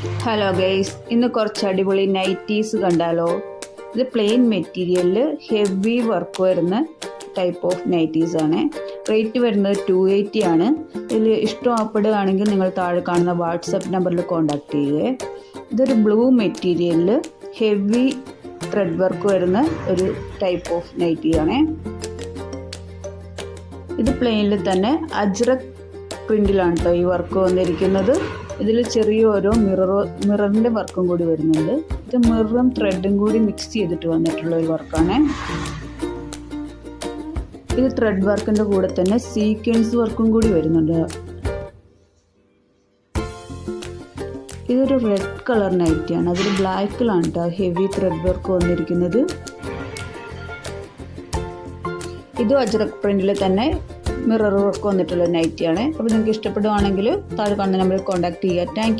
Hello guys ഇന്ന് കുറച്ച് അടിപൊളി നൈറ്റീസ് കണ്ടാലോ? ഇത് പ്ലെയിൻ മെറ്റീരിയലിൽ ഹെവി വർക്ക് വരുന്ന ടൈപ്പ് ഓഫ് നൈറ്റീസ് ആണ്. റേറ്റ് വരുന്നത് ടു എയ്റ്റി ആണ്. ഇതിൽ ഇഷ്ടപ്പെടുകയാണെങ്കിൽ നിങ്ങൾ താഴെ കാണുന്ന വാട്സപ്പ് നമ്പറിൽ കോൺടാക്ട് ചെയ്യുക ഇതൊരു ബ്ലൂ മെറ്റീരിയലിൽ ഹെവി ത്രെഡ് വർക്ക് വരുന്ന ഒരു ടൈപ്പ് ഓഫ് നൈറ്റി ആണ്. ഇത് പ്ലെയിനിൽ തന്നെ അജ്രക് പ്രിന്റിലാണ് കേട്ടോ ഈ വർക്ക് വന്നിരിക്കുന്നത്. ഇതിൽ ചെറിയ ഓരോ മിറർ മിററിന്റെ വർക്കും കൂടി വരുന്നുണ്ട്. ഇത് മിററും ത്രെഡും കൂടി മിക്സ് ചെയ്തിട്ട് വന്നിട്ടുള്ള ഒരു വർക്കാണ് ഇത് ത്രെഡ് വർക്കിന്റെ കൂടെ തന്നെ സീക്വൻസ് വർക്കും കൂടി വരുന്നുണ്ട്. ഇതൊരു റെഡ് കളർ നൈറ്റിയാണ് അതിൽ ബ്ലാക്കിലാണ് കേട്ടോ ഹെവി ത്രെഡ് വർക്ക് വന്നിരിക്കുന്നത്. ഇതും അജ്രക് പ്രിന്റിൽ തന്നെ മിറർ വർക്ക് വന്നിട്ടുള്ള നൈറ്റിയാണ് അപ്പോൾ നിങ്ങൾക്ക് ഇഷ്ടപ്പെടുവാണെങ്കിൽ താഴെ കാണുന്ന നമ്പറിൽ കോൺടാക്ട് ചെയ്യുക. താങ്ക്